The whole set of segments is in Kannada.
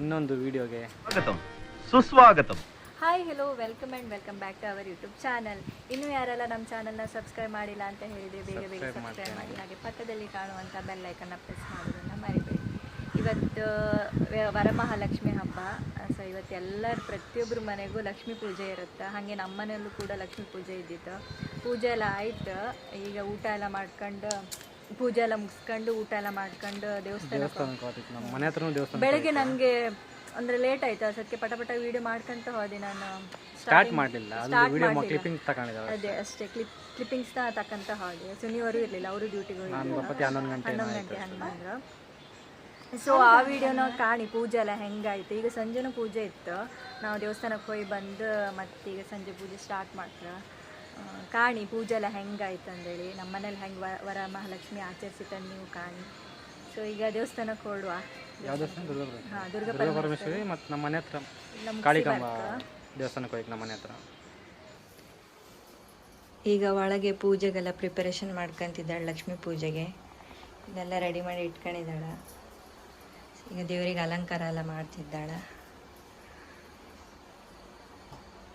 ಇನ್ನೊಂದು ವಿಡಿಯೋಗೆ ಸುಸ್ವಾಗತ ಸುಸ್ವಾಗತಂ. Hi hello welcome and welcome back to our YouTube channel ಇನ್ನೂ ಯಾರೆಲ್ಲ ನಮ್ಮ ಚಾನಲ್ನ ಸಬ್ಸ್ಕ್ರೈಬ್ ಮಾಡಿಲ್ಲ ಅಂತ ಹೇಳಿದರೆ ಬೇಗ ಬೇಗ ಸಬ್ಸ್ಕ್ರೈಬ್ ಮಾಡಿ. ಹಾಗೆ ಪಕ್ಕದಲ್ಲಿ ಕಾಣುವಂಥ ಬೆಲ್ ಐಕನ್ನ ಪ್ರೆಸ್ ಮಾಡೋದನ್ನು ಮರಿಬೇಡಿ. ಇವತ್ತು ವರಮಹಾಲಕ್ಷ್ಮಿ ಹಬ್ಬ. ಸೊ ಇವತ್ತು ಎಲ್ಲರ ಪ್ರತಿಯೊಬ್ಬರ ಮನೆಗೂ ಲಕ್ಷ್ಮೀ ಪೂಜೆ ಇರುತ್ತೆ. ಹಾಗೆ ನಮ್ಮ ಮನೆಯಲ್ಲೂ ಕೂಡ ಲಕ್ಷ್ಮೀ ಪೂಜೆ ಇದ್ದಿತ್ತು. ಪೂಜೆ ಎಲ್ಲ ಆಯಿತು. ಈಗ ಊಟ ಎಲ್ಲ ಮಾಡ್ಕೊಂಡು ಪೂಜೆ ಎಲ್ಲ ಮುಗಿಸ್ಕೊಂಡು ಊಟ ಎಲ್ಲ ಮಾಡ್ಕೊಂಡು ದೇವಸ್ಥಾನಕ್ಕೆ ಹೋಗ್ತಿತ್ತು ನಮ್ಮ ಮನೆ ಹತ್ರನೂ ದೇವಸ್ಥಾನ ಬೆಳಗ್ಗೆ ನನಗೆ ಅಂದ್ರೆ ಲೇಟ್ ಆಯ್ತು ಅದಕ್ಕೆ ಪಟ ಪಟ ವಿಡಿಯೋ ಮಾಡ್ಕೊಂತ ಹೋದೆ ನಾನು. ಸ್ಟಾರ್ಟ್ ಮಾಡಲಿಲ್ಲ. ವಿಡಿಯೋ. ಕ್ಲಿಪ್ಪಿಂಗ್ ಅದೇ ಅಷ್ಟೇ. ಕ್ಲಿಪ್ ಕ್ಲಿಪ್ಪಿಂಗ್ಸ್ನ ತಕ್ಕಂತ ಹಾಗೆ ಸುನಿಯವರು ಇರಲಿಲ್ಲ ಅವರು ಡ್ಯೂಟಿಗೆ ಹೋಗಿ ಹನ್ನೊಂದು ಗಂಟೆ ಗಂಟೆ ಹಂಗೆ ಬಂದ್ರು ಸೊ ಆ ವಿಡಿಯೋನ ಕಾಣಿ ಪೂಜೆ ಎಲ್ಲ ಹೆಂಗಾಯ್ತು. ಈಗ ಸಂಜೆನೂ ಪೂಜೆ ಇತ್ತು. ನಾವು ದೇವಸ್ಥಾನಕ್ಕೆ ಹೋಗಿ ಬಂದು ಮತ್ತೆ ಈಗ ಸಂಜೆ ಪೂಜೆ ಸ್ಟಾರ್ಟ್ ಮಾಡ್ತಾರೆ ಕಾಣಿ ಪೂಜೆ ಎಲ್ಲ ಹೆಂಗಾಯ್ತು ಅಂದೇಳಿ ನಮ್ಮ ಮನೇಲಿ ಹೆಂಗೆ ವರ ಮಹಾಲಕ್ಷ್ಮಿ ಆಚರಿಸಿದ್ದನ್ನು ನೀವು ಕಾಣಿ. ಸೊ ಈಗ ದೇವಸ್ಥಾನಕ್ಕೆ ಹೊರಡುವ ಯಾವ ದೇವಸ್ಥಾನ? ದುರ್ಗ ಹಾಂ ದುರ್ಗ ದುರ್ಗ ಪರಮೇಶ್ವರಿ. ಮತ್ತು ನಮ್ಮ ಮನೆ ಹತ್ರ. ಕಾಳಿಕಾಂಬ ದೇವಸ್ಥಾನಕ್ಕೆ ಹೋಗಿ ನಮ್ಮ ಮನೆ ಹತ್ರ. ಈಗ ಒಳಗೆ ಪೂಜೆಗೆಲ್ಲ ಪ್ರಿಪರೇಷನ್ ಮಾಡ್ಕೊಂತಿದ್ದಾಳೆ ಲಕ್ಷ್ಮಿ ಪೂಜೆಗೆ. ಇದೆಲ್ಲ ರೆಡಿ ಮಾಡಿ ಇಟ್ಕೊಂಡಿದ್ದಾಳೆ. ಈಗ ದೇವರಿಗೆ ಅಲಂಕಾರ ಎಲ್ಲ ಮಾಡ್ತಿದ್ದಾಳೆ.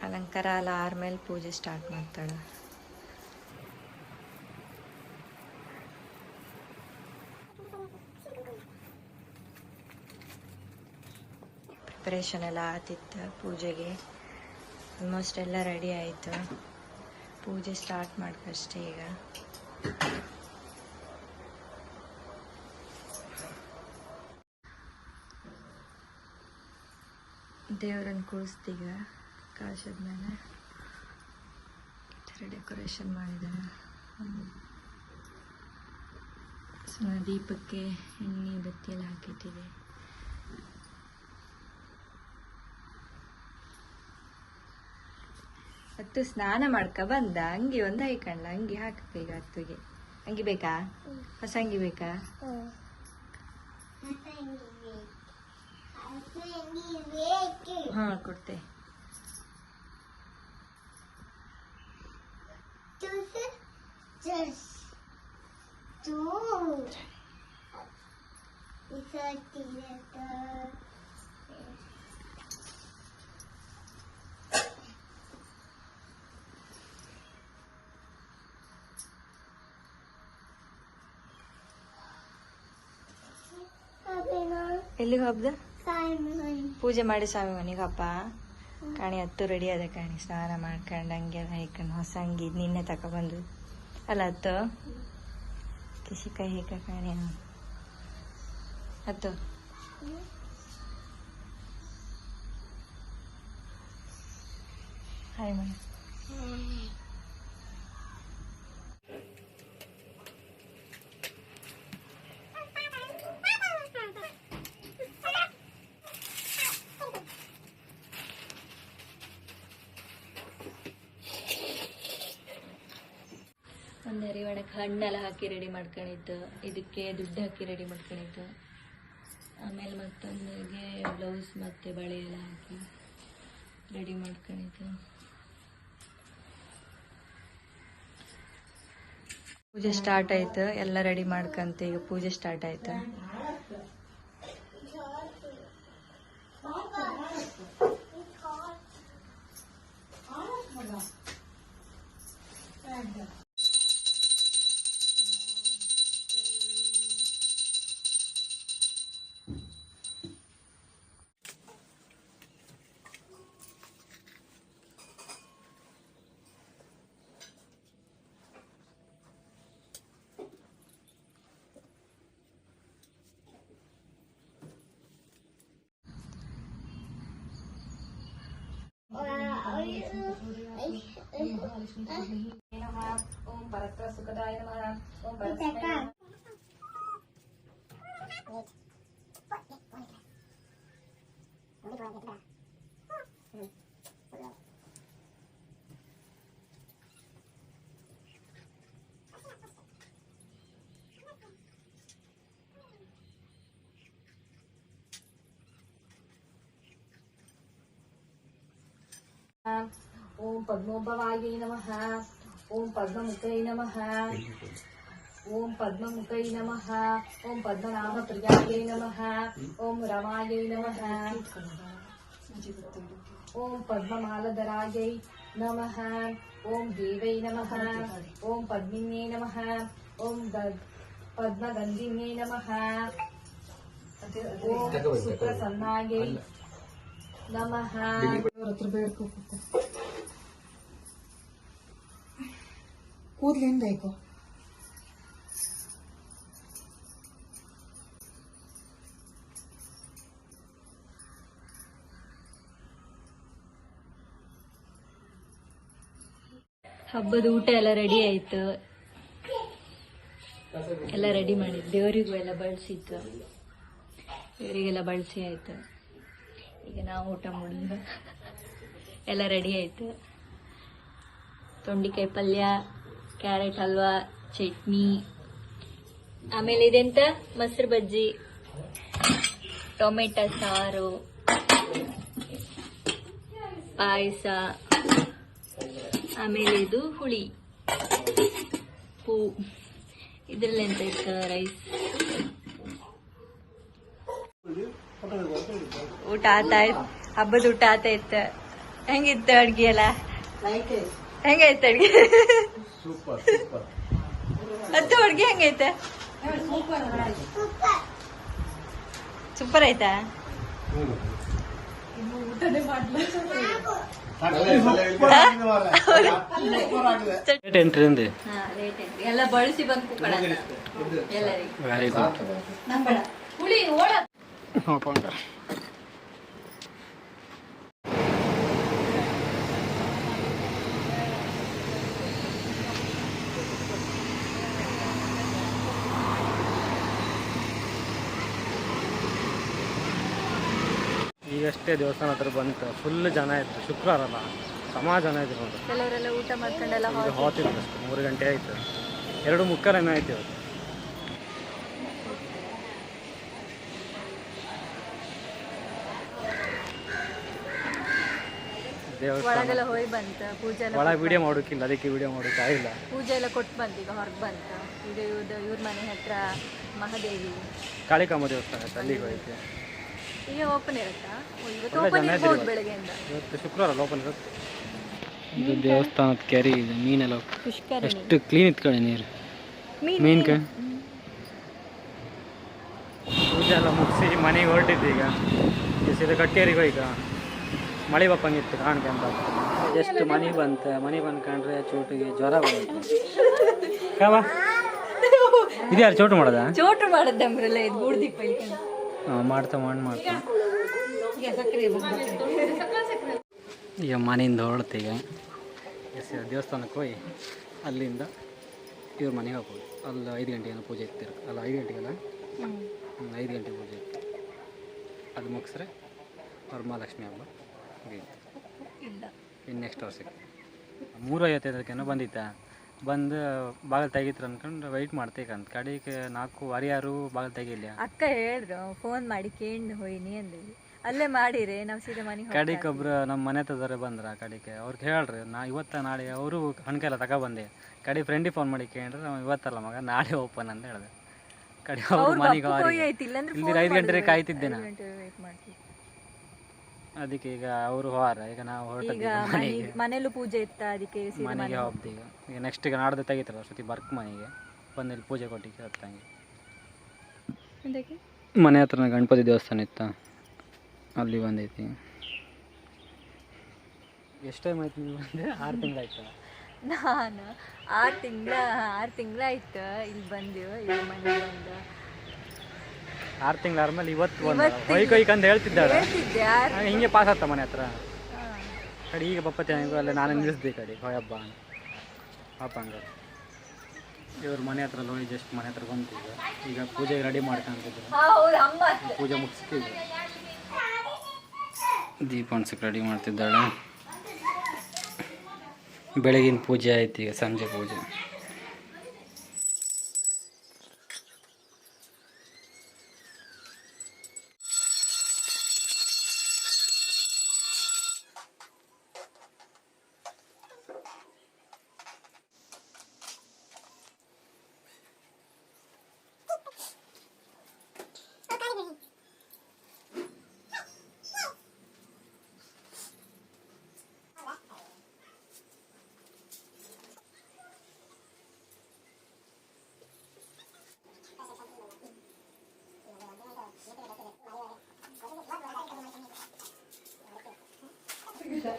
ಅಲಂಕಾರ ಎಲ್ಲ ಆರ್ಮೇಲೆ ಪೂಜೆ ಸ್ಟಾರ್ಟ್ ಮಾಡ್ತಾಳೆ. ಪ್ರಿಪ್ರೇಷನ್ ಎಲ್ಲ ಆತಿತ್ತು ಪೂಜೆಗೆ. ಆಲ್ಮೋಸ್ಟ್ ಎಲ್ಲ ರೆಡಿ ಆಯಿತು. ಪೂಜೆ ಸ್ಟಾರ್ಟ್ ಮಾಡ್ಕಷ್ಟೇ ಈಗ. ದೇವ್ರನ್ನ ಕೂರಿಸ್ತೀಗ. ಕಳಶದ ಮೇಲೆ ಥರ ಡೆಕೋರೇಷನ್ ಮಾಡಿದ್ದಾರೆ ಸೊ ದೀಪಕ್ಕೆ ಎಣ್ಣೆ ಬತ್ತಿಯೆಲ್ಲ ಹಾಕಿಟ್ಟಿದೆ. ಮತ್ತು ಸ್ನಾನ ಮಾಡ್ಕ ಬಂದ. ಅಂಗಿ ಒಂದು ಹಾಕೊಂಡ್ಲ ಅಂಗಿ ಹಾಕಕ್ಕ ಈಗ ಹತ್ತಿಗೆ. ಅಂಗಿ ಬೇಕಾ. ಹೊಸ ಅಂಗಿ ಬೇಕಾ. ಹಾ ಕೊಡ್ತೆ. ಎಲ್ಲಿಗೆ ಹಬ್ಬದ ಪೂಜೆ ಮಾಡಿ ಸ್ವಾಮಿ ಮನೆಗೆ ಹಬ್ಬ ಕಾಣಿ ಹತ್ತು ರೆಡಿ ಅದ ಕಾಣಿ ಸ್ನಾನ ಮಾಡ್ಕೊಂಡು ಹಂಗೆ ಎಲ್ಲ ಹಾಕೊಂಡು ಹೊಸ ಅಂಗಿ ನಿನ್ನೆ ತಗೊಬಂದು ಅಲ್ಲ ಹತ್ತು ಕಿಸಿಕಾಯಿ ಹೇಕ ಕಾಣಿ ಅವ್ನು. ಹತ್ತು ಹಾಯ್ ಮಾಡಿ ಒಂದು ಅರಿವಾಣಕ್ಕೆ ಹಣ್ಣೆಲ್ಲ ಹಾಕಿ ರೆಡಿ ಮಾಡ್ಕೊಂಡಿತ್ತು ಇದಕ್ಕೆ ದುಡ್ಡು ಹಾಕಿ ರೆಡಿ ಮಾಡ್ಕೊಂಡಿತ್ತು ಆಮೇಲೆ ಮತ್ತೊಂದಿಗೆ ಬ್ಲೌಸ್ ಮತ್ತು ಬಳೆ ಎಲ್ಲ ಹಾಕಿ ರೆಡಿ ಮಾಡ್ಕೊಂಡಿತ್ತು ಪೂಜೆ ಸ್ಟಾರ್ಟ್ ಆಯ್ತು, ಎಲ್ಲ ರೆಡಿ ಮಾಡ್ಕಂತ ಈಗ ಪೂಜೆ ಸ್ಟಾರ್ಟ್ ಆಯ್ತು. ओम परत्र सुखदाय नमः ओम पद्मोभवाय नमः। ओम पद्ममुखै नमः। ओम पद्ममुखै नमः। ओम पद्मनाभप्रियायै नम। ओम रमाय नम। ओम पद्ममालधरायै नम। ओम देव नम। ओम पद्मे नम। ओम पद्मगंधि नम। ओम सुप्रसन्नायै नम। ಕೂದ್ಲೇನ್ ಬೇಕು ಹಬ್ಬದ ಊಟ ಎಲ್ಲ ರೆಡಿ ಆಯ್ತು. ಎಲ್ಲ ರೆಡಿ ಮಾಡಿದ್ದು. ದೇವರಿಗೂ ಎಲ್ಲ ಬಳಸಿತ್ತು ದೇವರಿಗೆಲ್ಲ ಬಳಸಿ ಆಯ್ತು. ಈಗ ನಾವು ಊಟ ಮಾಡಿದ್ದು ಎಲ್ಲ ರೆಡಿ ಆಯ್ತು. ತೊಂಡಿಕಾಯಿ ಪಲ್ಯ. ಕ್ಯಾರೆಟ್ ಹಲ್ವಾ ಚಟ್ನಿ. ಆಮೇಲೆ ಇದೆಂತ? ಮೊಸರು ಬಜ್ಜಿ. ಟೊಮೆಟೊ, ಸಾರು. ಪಾಯಸ. ಆಮೇಲೆ ಇದು ಹುಳಿ. ಹೂ ಇದ್ರಲ್ಲಿ ಎಂತ ಇತ್ತು ರೈಸ್ ಊಟ ಆತಾಯ್ತು ಹಬ್ಬದ ಊಟ ಆತಾಯ್ತು ಹೆಂಗಿತ್ತು ಅಡ್ಗೆ ಎಲ್ಲ? ಹೆಂಗೈತೆ ಅಡ್ಗೆ? ಹತ್ತು ಅಡ್ಗೆ ಹೆಂಗೈತೆ? ಸೂಪರ್ ಆಯ್ತಾ? ಎಲ್ಲ ಬಳಸಿ ಬಂದು ಎಲ್ಲರಿಗೆ. ಈಗಷ್ಟೇ ದೇವಸ್ಥಾನ ಹತ್ರ ಬಂತು ಫುಲ್ ಜನ ಇತ್ತು ಶುಕ್ರವಾರ ಅಲ್ಲ ಸಮ ಜನ ಇದ್ರು ನೋಡು ಕೆಲವರೆಲ್ಲ ಊಟ ಮಾಡ್ಕೊಂಡೆಲ್ಲ ಹೋತಿದ್ರು ಹೊರಟು ಹೋತಿತ್ತು ಅಷ್ಟು ಮೂರು ಗಂಟೆ ಆಯ್ತು. ಎರಡು ಮುಕ್ಕಾಲ ಆಯ್ತು ಇವತ್ತು. ದೇವಸ್ಥಾನ. ಒಳಗೆಲ್ಲ ಹೋಗಿ ಬಂತ ಪೂಜೆ ಎಲ್ಲ ಒಳಗೆ ವಿಡಿಯೋ ಮಾಡೋಕ್ಕಿಲ್ಲ ಅದಕ್ಕೆ ವಿಡಿಯೋ ಮಾಡೋಕೆ ಆಗಿಲ್ಲ. ಪೂಜೆ ಎಲ್ಲ ಕೊಟ್ಟು ಬಂತು ಈಗ ಹೊರಗೆ ಬಂತ. ಇದು ಇವ್ರದ್ದು ಇವ್ರ ಮನೆ ಹತ್ರ ಮಹಾದೇವಿ. ಕಾಳಿಕಾಂಬ ದೇವಸ್ಥಾನ ಐತೆ ಅಲ್ಲಿಗೆ ಹೋಯ್ತು. ಈಗ ಓಪನ್ ಇರುತ್ತಾ? ಇವತ್ತು ಓಪನ್ ಇರ್ಬೋದು. ಬೆಳಗ್ಗೆಯಿಂದ. ಇವತ್ತು ಶುಕ್ರವಾರ ಓಪನ್ ಇರುತ್ತೆ ಇದು ದೇವಸ್ಥಾನದ ಕೆರೆ ಇದೆ ಮೀನೆಲ್ಲ ಪುಷ್ಕರಣಿ. ಎಷ್ಟು ಕ್ಲೀನ್ ಇತ್ತು ಕಡೆ ನೀರು. ಮೀನ್? ಮೀನ್ ಕ ಪೂಜೆ ಎಲ್ಲ ಮುಗಿಸಿ ಮನೆಗೆ ಹೊರಟಿದ್ದು ಈಗ. ಈಗ ಸೀದಾ ಕಟ್ಟೇರಿಗೆ ಈಗ. ಮಳೆ ಬಪ್ಪಂಗಿತ್ತು ಕಾಣ್ಕೆ ಅಂತ ಎಷ್ಟು ಮನೆಗೆ ಬಂತ? ಮನೆ ಬಂದ್ಕೊಂಡ್ರೆ ಚೋಟಿಗೆ ಜ್ವರ ಬಂತು. ಕಾವ? ಇದು ಯಾರು ಚೋಟು ಮಾಡೋದ? ಚೋಟು ಮಾಡದ್ದಂಬ್ರಲ್ಲ ಇದು ಬೂಡ್ದಿಪ್ಪ ಇಲ್ಲಿ ಮಾಡ್ತಾ ಮಾಡಿ ಮಾಡ್ತಾ. ಈಗ ಮನೆಯಿಂದ ಹೊರಡ್ತೀಗ ಎಸ್ ದೇವಸ್ಥಾನಕ್ಕೆ ಹೋಗಿ ಅಲ್ಲಿಂದ ಇವ್ರ ಮನೆಗೆ ಹೋಗ್ಬೋದು. ಅಲ್ಲಿ ಐದು ಗಂಟೆಗೆ ಪೂಜೆ ಇರ್ತೀರ. ಅಲ್ಲ ಐದು ಗಂಟೆಗೆಲ್ಲ? ಐದು ಗಂಟೆ ಪೂಜೆ ಇತ್ತು ಅದು ಮುಗಿಸ್ರೆ ಮಹಾಲಕ್ಷ್ಮಿ ಹಬ್ಬ ಇನ್ನು ನೆಕ್ಸ್ಟ್ ವರ್ಷಕ್ಕೆ. ಮೂರು ಐವತ್ತೈದಕ್ಕೇನೋ ಬಂದಿತ್ತ? ಬಂದು ಬಾಗಿಲು ತೆಗಿತ್ರ ಅನ್ಕೊಂಡು ವೆಯ್ಟ್ ಮಾಡ್ತೇಕಂತ ಕಡೆಗೆ ನಾಲ್ಕು ವಾರಿಯಾರು ಬಾಗಿಲು ತೆಗಿಲ್ಲ ಅಕ್ಕ ಹೇಳಿದ್ರು ಫೋನ್ ಮಾಡಿ ಕೇಂಡ್ ಹೋಯ್ನಿ ಅಂದೇಳಿ ಅಲ್ಲೇ ಮಾಡಿರಿ ನಾವು ಸೀದಾ ಮನೆಗೆ ಕಡೆಗೆ ಒಬ್ರು ನಮ್ಮ ಮನೆ ಹತ್ರದವ್ರೆ ಬಂದ್ರ ಕಡೆಗೆ. ಅವ್ರಿಗೆ ಹೇಳ್ರಿ ನಾ ಇವತ್ತ ನಾಳೆ ಅವರು ಹಣ್ಕೆಲ್ಲ ತಗೊಬಂದೆ. ಕಡೆ ಫ್ರೆಂಡಿ ಫೋನ್ ಮಾಡಿ ಕೇಳ್ರಿ ನಾವು ಇವತ್ತಲ್ಲ ಮಗ ನಾಳೆ ಓಪನ್ ಅಂತ ಹೇಳಿದೆ. ಕಡೆ ಅವ್ರ ಮನೆಗೆ ಐದು ಗಂಟೆಗೆ ಕಾಯ್ತಿದ್ದೆ ನಾ ವೇಟ್ ಮಾಡ್ತೀವಿ. ಅದಕ್ಕೆ ಈಗ ಅವರು ಹೋರ ಈಗ ನಾವು ಈಗ ಹೊರಟಿದ್ದೀವಿ ಮನೆ ಮನೇಲೂ ಪೂಜೆ ಇತ್ತ ಅದಕ್ಕೆ ಮನೆಗೆ ಹೋಗ್ತೀವಿ. ಈಗ ಈಗ ನೆಕ್ಸ್ಟ್ ಈಗ ನಾಡ್ದು ತೆಗಿತಾರೆ ಸತಿ ಬರ್ಕ್ ಮನೆಗೆ. ಬಂದು ಇಲ್ಲಿ ಪೂಜೆ ಕೊಟ್ಟಿಗೆ ಹತ್ತಂಗೆ ಮನೆ ಹತ್ರ ಗಣಪತಿ ದೇವಸ್ಥಾನ ಇತ್ತ? ಅಲ್ಲಿ ಬಂದೈತಿ. ಎಷ್ಟು ಟೈಮ್ ಆಯ್ತು ನೀವು ಬಂದೆ? ಆರು ತಿಂಗಳಾಯ್ತು? ನಾನು ಆರು ತಿಂಗಳ ಆರು ತಿಂಗಳಾಯ್ತು. ಇಲ್ಲಿ ಬಂದೆವು ಇಲ್ಲಿ ಮನೆ ಬಂದ. ಆರು ತಿಂಗಳ ಆದ್ಮೇಲೆ ಇವತ್ತು ಒಂದು. ಹೊಯ್ಕ್ ಹೊಯ್ಕ್ ಅಂತ ಹೇಳ್ತಿದ್ದಾಳ. ಹಿಂಗೆ ಪಾಸ್ ಆಗ್ತ ಮನೆ ಹತ್ರ. ಕಡೆ ಈಗ ಬಪ್ಪತ್ತೆ ಅಲ್ಲ ನಾನು ನಿಲ್ಲಿಸ್ದೆ ಈ ಕಡೆ. ಹೊಯಬ್ಬ ಅಂತ. ಪಾಪ ಹಂಗ. ಇವ್ರ ಮನೆ ಹತ್ರ ನೋಡಿ ಜಸ್ಟ್ ಮನೆ ಹತ್ರ ಬಂತಿದ್ರು ಈಗ ಪೂಜೆಗೆ ರೆಡಿ ಮಾಡ್ಕೊಂತಿದ್ರು ಪೂಜೆ ಮುಗಿಸ್ತಿದ್ರು. ದೀಪ ಅನ್ಸಕ್ಕೆ ರೆಡಿ ಮಾಡ್ತಿದ್ದಾಳೆ. ಬೆಳಗಿನ ಪೂಜೆ ಆಯ್ತು ಈಗ ಸಂಜೆ ಪೂಜೆ.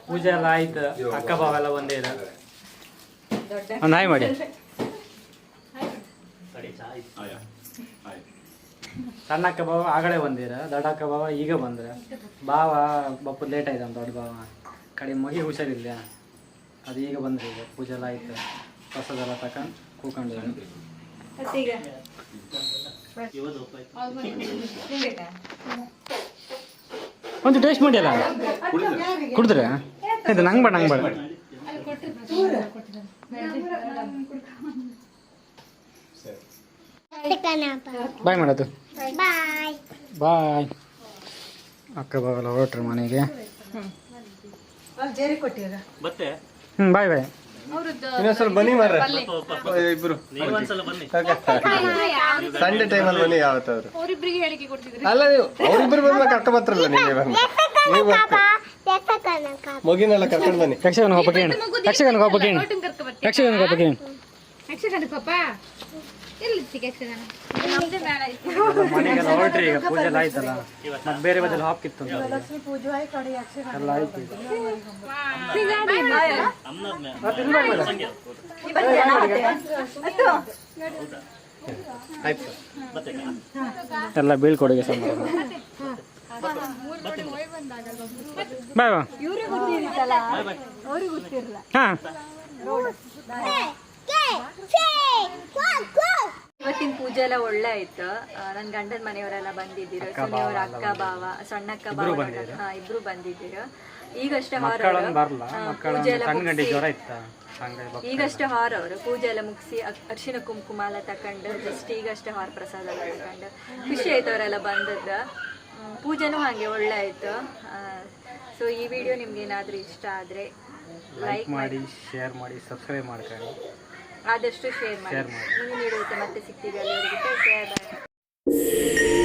ಪೂಜೆ ಎಲ್ಲ ಆಯ್ತು ಅಕ್ಕ ಬಾವೆಲ್ಲ ಒಂದೇ ಇದೆ ಒಂದು ಹಾಯ್ ಮಾಡಿ. ಸಣ್ಣ ಅಕ್ಕ ಬಾವ ಆಗಲೇ ಬಂದಿರ ದೊಡ್ಡ ಅಕ್ಕ ಬಾವ ಈಗ ಬಂದ್ರೆ. ಬಾವ ಬಪ್ಪು ಲೇಟ್ ಆಯ್ತು ದೊಡ್ಡ ಬಾವ. ಕಡೆ ಮಗಿ ಹುಷಾರಿಲ್ಲ. ಅದು ಈಗ ಬಂದ್ರಿ ಈಗ ಪೂಜೆ ಎಲ್ಲ ಆಯ್ತು. ಪ್ರಸಾದ ಎಲ್ಲ ತಕೊಂಡು ಕೂಕೊಂಡಿದ್ದಾರೆ ಒಂದು ಟೇಸ್ಟ್ ಮಾಡಿಯಲ್ಲ? ಕುಡಿದ್ರೆ? ಇದು ನಂಗೆ ಬೇಡ ನಂಗೆ ಬೇಡ. ಬಾಯ್ ಮಾಡೋದು ಬಾಯ್ ಅಕ್ಕ ಬಾಗಲ್ಲ ಹೊರಟ್ರಿ ಮನೆಗೆ. ಹ್ಞೂ ಬಾಯ್ ಬಾಯ್ ಇನ್ನೊಂದ್ಸಲ ಬನ್ನಿ ಮಾರ್ರೆ. ಇಬ್ರು. ಸಂಡೆ ಟೈಮಲ್ಲಿ ಬನ್ನಿ ಯಾವತ್ತಾದ್ರು. ಅಲ್ಲ ನೀವು ಅವ್ರಿಬ್ರು ಬಂದ್ಮೇಲೆ ಅಕ್ಕ ಬರ್ತಾರಲ್ಲ ನೀವೇ ಬರ್ತೀರಿ ಮಗಿನೆಲ್ಲ ಕರ್ಕೊಂಡು ಬನ್ನಿ. ಯಕ್ಷಗಾನ ಹಬ್ಬಕ್ಕೆ ಏನು ಯಕ್ಷಗಾನ ಹಬ್ಬಕ್ಕೆ ಏನು ಯಕ್ಷಗಾನ? ಹಬ್ಬಕ್ಕೆ ಏನು ಮನೆಗೆಲ್ಲ ಹೊರಟ್ರಿ ಈಗ ಪೂಜೆ ಎಲ್ಲ ಆಯ್ತಲ್ಲ. ಮತ್ತೆ ಬೇರೆ ಬದಲು ಹಾಕಿತ್ತು ಎಲ್ಲ ಆಯ್ತು ಎಲ್ಲ ಬೀಳ್ಕೊಡುಗೆ ಸಮಾರಂಭ ಬಾಯ್ ಬಾ. ಹಾಂ. ಇವತ್ತಿನ ಪೂಜೆ ಎಲ್ಲ ಒಳ್ಳೆ ಆಯ್ತು. ನನ್ನ ಗಂಡನ ಮನೆಯವರೆಲ್ಲ ಬಂದಿದ್ದೀರು. ಸುನಿಯವ್ರ ಅಕ್ಕ ಬಾವ ಸಣ್ಣಕ್ಕ ಬಾವ ಹಾ ಇಬ್ರು ಬಂದಿದ್ದೀರಾ? ಈಗಷ್ಟೇ ಹಾರ ಬರಲ್ಲ ಹೊರವರು ಮಕ್ಕಳ ಪೂಜೆ ಎಲ್ಲ ಸಣ್ಣ ಮುಗ್ಸಿ- ಈಗಷ್ಟೇ ಹಾರವರು. ಪೂಜೆ ಎಲ್ಲ ಮುಗಿಸಿ ಅರಿಶಿನ ಕುಂಕುಮ ಎಲ್ಲ ತಕೊಂಡು ಜಸ್ಟ್ ಈಗಷ್ಟೇ ಹಾರ ಪ್ರಸಾದ ಎಲ್ಲ ತಕೊಂಡು. ಖುಷಿ ಆಯ್ತು ಅವರೆಲ್ಲ ಬಂದದ್ದು. ಪೂಜೆನೂ ಹಾಗೆ ಒಳ್ಳೆ ಆಯ್ತು ಸೊ ಈ ವಿಡಿಯೋ ನಿಮ್ಗೆ ಏನಾದರೂ ಇಷ್ಟ ಆದರೆ ಲೈಕ್ ಮಾಡಿ ಶೇರ್ ಮಾಡಿ ಸಬ್ಸ್ಕ್ರೈಬ್ ಮಾಡ್ಕೊಳ್ಳಿ. ಆದಷ್ಟು ಶೇರ್ ಮಾಡಿ. ನೀವು ನೀಡುತ್ತೆ ಮತ್ತೆ ಸಿಗ್ತೀವಿ ಅಲ್ಲ ಶೇರ್ ಮಾಡಿ ಬಾಯ್